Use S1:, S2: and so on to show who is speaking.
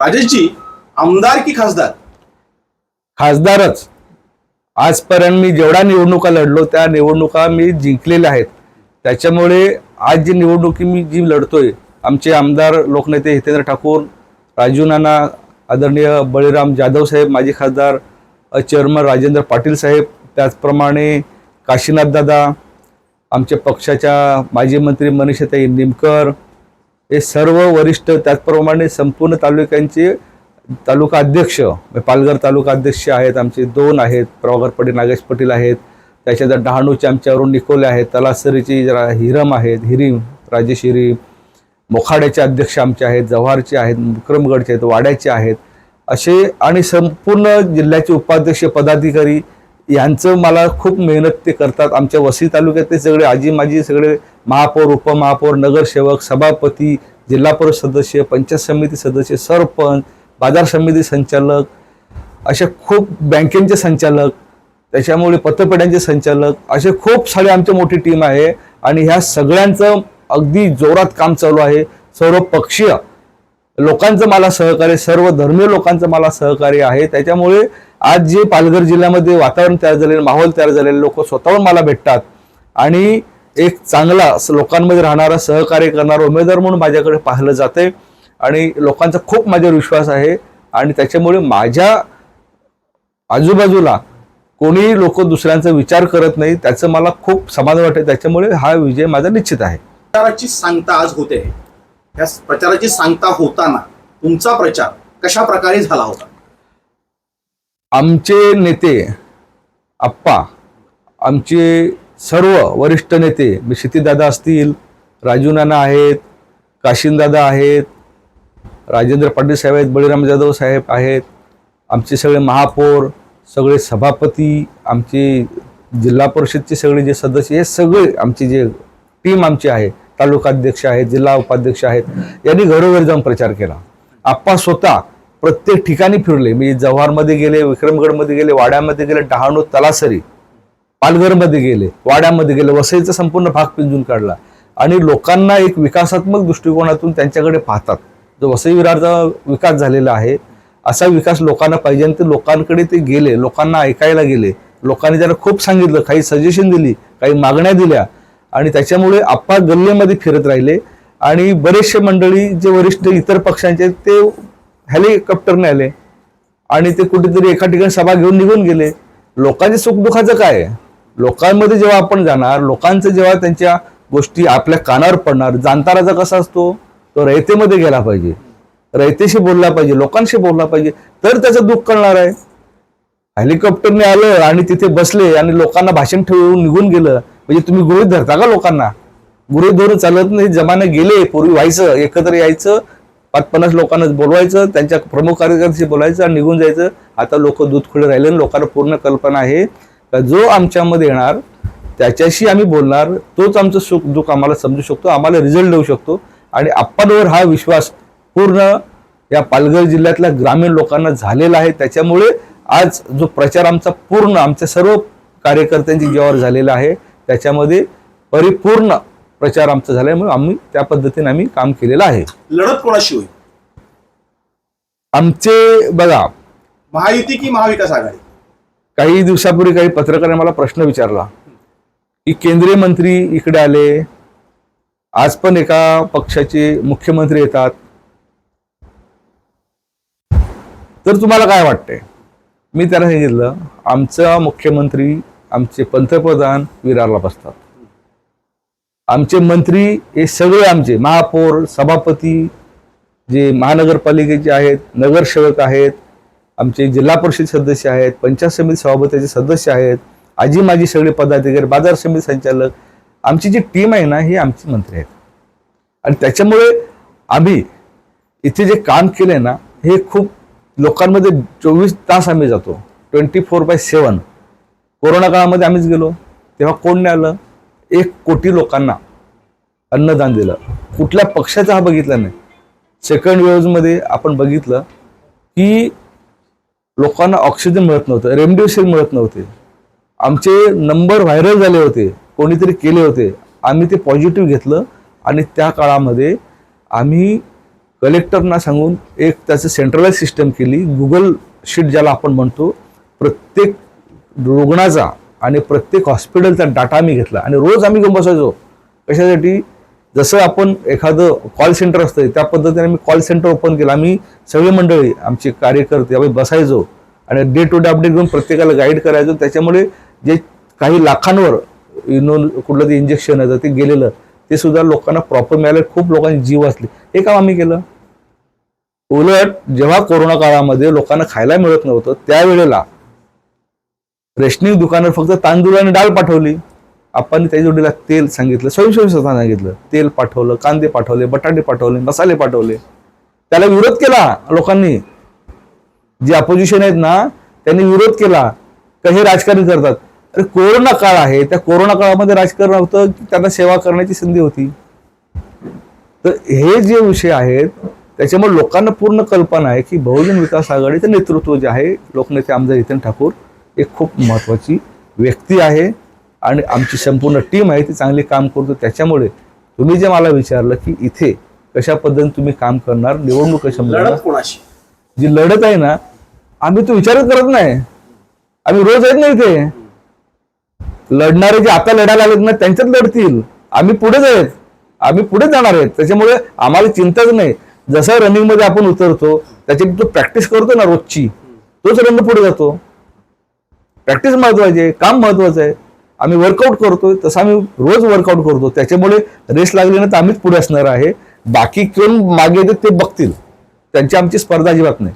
S1: राजेशजी आमदार की खासदार?
S2: खासदारच. आजपर्यंत मी जेवढ्या निवडणुका लढलो त्या निवडणुका मी जिंकलेल्या आहेत. त्याच्यामुळे आज जी निवडणुकी मी जी लढतोय आमचे आमदार लोकनेते हितेंद्र ठाकूर राजू नाना आदरणीय बळीराम जाधव साहेब माजी खासदार चेअरमन राजेंद्र पाटील साहेब त्याचप्रमाणे काशीनाथ दादा आमच्या पक्षाच्या माजी मंत्री मनीषाताई निमकर हे सर्व वरिष्ठ त्याचप्रमाणे संपूर्ण तालुक्यांचे तालुका अध्यक्ष म्हणजे पालघर तालुका अध्यक्ष आहेत आमचे दोन आहेत प्रभाकर पटेल नागेश पटेल आहेत त्याच्यानंतर डहाणूचे आमचे अरुण निकोले आहेत तलासरीची जरा हिरम आहेत हिरीम राजेश हिरीम मोखाड्याचे अध्यक्ष आमचे आहेत जव्हारचे आहेत विक्रमगडचे आहेत वाड्याचे आहेत असे आणि संपूर्ण जिल्ह्याचे उपाध्यक्ष पदाधिकारी यांचं मला खूप मेहनत ते करतात. आमच्या वसई तालुक्यातले सगळे आजी माजी सगळे महापौर उपमहापौर नगरसेवक सभापती जिल्हा परिषद सदस्य पंचायत समिती सदस्य सरपंच बाजार समिती संचालक असे खूप बँकेचे संचालक त्याच्यामुळे पतपेढ्यांचे संचालक असे खूप सारे आमची मोठी टीम आहे. आणि ह्या सगळ्यांचं अगदी जोरात काम चालू आहे. सर्व पक्षीय लोकांचं मला सहकार्य सर्व धर्मीय लोकांचं मला सहकार्य आहे. त्याच्यामुळे आज जे पालघर जिल्ह्यामध्ये वातावरण तयार झालेलं माहोल तयार झालेले लोक स्वतःहून मला भेटतात. आणि एक चांगला लोकांमध्ये राहणारा सहकार्य करणारा उमेदवार म्हणून माझ्याकडे पाहिलं जाते आणि लोकांचा खूप माझ्यावर विश्वास आहे. आणि त्याच्यामुळे माझ्या आजूबाजूला कोणी लोक दुसऱ्यांचा विचार करत नाही त्याचं मला खूप समाधान वाटते त्याच्यामुळे हा विजय माझा निश्चित आहे.
S1: सांगता आज होते. या प्रचाराची सांगता होताना तुमचा प्रचार कशा प्रकारे झाला होता?
S2: आमचे नेते आप्पा आमचे सर्व वरिष्ठ नेते मी क्षितिदादा असतील राजू नाना आहेत काशिनदादा आहेत राजेंद्र पाटील साहेब आहेत बळीराम जाधव साहेब आहेत आमचे सगळे महापौर सगळे सभापती आमचे जिल्हा परिषदचे सगळे जे सदस्य हे सगळे आमची जे टीम आमची आहे तालुकाध्यक्ष आहेत जिल्हा उपाध्यक्ष आहेत यांनी घरोघरी जाऊन प्रचार केला. आप्पा स्वतः प्रत्येक ठिकाणी फिरले. मी जव्हारमध्ये गेले विक्रमगडमध्ये गेले वाड्यामध्ये गेले डहाणू तलासरी पालघरमध्ये गेले वाड्यामध्ये गेले वसईचा संपूर्ण भाग पिंजून काढला. आणि लोकांना एक विकासात्मक दृष्टिकोनातून त्यांच्याकडे पाहतात. जो वसई विरारचा विकास झालेला आहे असा विकास लोकांना पाहिजे आणि ते लोकांकडे ते गेले लोकांना ऐकायला गेले. लोकांनी त्याला खूप सांगितलं काही सजेशन दिली काही मागण्या दिल्या आणि त्याच्यामुळे आप्पा गल्लेमध्ये फिरत राहिले. आणि बरेचसे मंडळी जे वरिष्ठ इतर पक्षांचे ते हेलिकॉप्टरने आले. आणि ते कुठेतरी एका ठिकाणी सभा घेऊन निघून गेले. लोकांच्या सुखदुःखाचं काय लोकांमध्ये जेव्हा आपण जाणार लोकांचं जेव्हा त्यांच्या गोष्टी आपल्या कानावर पडणार जाणताराचा कसा असतो? तो रयतेमध्ये गेला पाहिजे. रयतेशी बोलला पाहिजे लोकांशी बोलला पाहिजे. तर त्याचं दुःख कळणार आहे. हेलिकॉप्टरने आलं आणि तिथे बसले आणि लोकांना भाषण ठेवून निघून गेलं. म्हणजे तुम्ही गृहित धरता का लोकांना? गृहित धरून चालत नाही जमाने गेले पूर्वी व्हायचं एकत्र यायचं पाच पन्नास लोकांना बोलवायचं त्यांच्या प्रमुख कार्यकर्त्याशी बोलायचं आणि निघून जायचं. आता लोक दूध खुले राहिले आणि लोकांना पूर्ण कल्पना आहे का जो आमच्यामध्ये येणार त्याच्याशी आम्ही बोलणार तोच आमचं सुख दुःख आम्हाला समजू शकतो आम्हाला रिझल्ट देऊ शकतो. आणि आपणवर हा विश्वास पूर्ण या पालघर जिल्ह्यातल्या ग्रामीण लोकांना झालेला आहे. त्याच्यामुळे आज जो प्रचार आमचा पूर्ण आमच्या सर्व कार्यकर्त्यांची जेव्हा झालेला आहे. त्याच्यामध्ये परिपूर्ण प्रचार आमचा झाल्यामुळे आम्ही त्या पद्धतीने आम्ही काम केलेलं आहे.
S1: लढत कोणाशी होईल?
S2: आमचे बघा
S1: महायुती की महाविकास आघाडी?
S2: काही दिवसापूर्वी काही पत्रकारांनी मला प्रश्न विचारला की केंद्रीय मंत्री इकडे आले आज पण एका पक्षाचे मुख्यमंत्री येतात. तर तुम्हाला काय वाटतंय? मी त्यांना सांगितलं आमचा मुख्यमंत्री आमचे पंतप्रधान विरारला बसतात. आमचे मंत्री हे सगळे आमचे महापौर सभापती जे महानगरपालिकेचे आहेत नगरसेवक आहेत आमचे जिल्हा परिषद सदस्य आहेत पंचायत समिती सभापतीचे सदस्य आहेत आजी माजी सगळे पदाधिकारी बाजार समिती संचालक आमची जी टीम आहे ना ही आमची मंत्री आहेत. आणि त्याच्यामुळे आम्ही इथे जे काम केले ना हे खूप लोकांमध्ये चोवीस तास आम्ही जातो. Twenty four by seven corona काळामध्ये आम्हीच गेलो. तेव्हा कोण नाही आलं? एक कोटी लोकांना अन्नदान दिलं. कुठल्या पक्षाचा हा बघितला नाही. सेकंड वेव्हमध्ये आपण बघितलं की लोकांना ऑक्सिजन मिळत नव्हतं रेमडेसिवीर मिळत नव्हते. आमचे नंबर व्हायरल झाले होते कोणीतरी केले होते. आम्ही ते पॉझिटिव्ह घेतलं आणि त्या काळामध्ये आम्ही कलेक्टरना सांगून एक त्याचं सेंट्रलाइज सिस्टम केली. गुगल शीट ज्याला आपण म्हणतो प्रत्येक रुग्णाचा आणि प्रत्येक हॉस्पिटलचा डाटा आम्ही घेतला. आणि रोज आम्ही घेऊन बसायचो. कशासाठी? जसं आपण एखादं कॉल सेंटर असतं त्या पद्धतीने आम्ही कॉल सेंटर ओपन केलं. आम्ही सगळी मंडळी आमचे कार्यकर्ते आम्ही बसायचो. आणि डे टू डे अपडेट घेऊन प्रत्येकाला गाईड करायचो. त्याच्यामुळे जे काही लाखांवर इनो कुठलं ते इंजेक्शन आहे ते गेलेलं ते सुद्धा लोकांना प्रॉपर मिळालं. खूप लोकांचे जीव वाचले. हे काम आम्ही केलं. उलट जेव्हा कोरोना काळामध्ये लोकांना खायला मिळत नव्हतं त्यावेळेला रेशनिंग दुकानात फक्त तांदूळ आणि डाळ पाठवली. आपण त्याच्या जोडीला तेल सांगितलं स्वयंसेवी स्वतः सांगितलं. तेल पाठवलं कांदे पाठवले बटाटे पाठवले मसाले पाठवले. त्याला विरोध केला लोकांनी. जे अपोजिशन आहेत ना त्यांनी विरोध केला. का हे राजकारण करतात? अरे कोरोना काळ आहे. त्या कोरोना काळामध्ये राजकारण होतं की त्यांना सेवा करण्याची संधी होती. तर हे जे विषय आहेत त्याच्यामुळे लोकांना पूर्ण कल्पना आहे की बहुजन विकास आघाडीचं नेतृत्व जे आहे लोकनेते आमदार नितीन ठाकूर एक खूप महत्वाची व्यक्ती आहे आणि आमची संपूर्ण टीम आहे ती चांगली काम करतो. त्याच्यामुळे तुम्ही जे मला विचारलं की इथे कशा पद्धतीने तुम्ही काम करणार निवडणूक कशा जी लढत आहे ना आम्ही तो विचारच करत नाही. आम्ही रोज आहेत ना इथे. लढणारे जे आता लढायला आलेत ना त्यांच्यात लढतील. आम्ही पुढेच आहेत. आम्ही पुढे जाणार आहेत. त्याच्यामुळे आम्हाला चिंताच नाही. जसं रनिंगमध्ये आपण उतरतो त्याची जो प्रॅक्टिस करतो ना रोजची तोच रंग पुढे जातो. प्रॅक्टिस महत्वाची आहे काम महत्वाचं आहे. आम्ही वर्कआउट करतोय तसं आम्ही रोज वर्कआउट करतो. त्याच्यामुळे रेस लागली ना तर आम्हीच पुढे असणार आहे. बाकी कोण मागे येतात ते बघतील. त्यांची आमची स्पर्धा अजिबात नाही.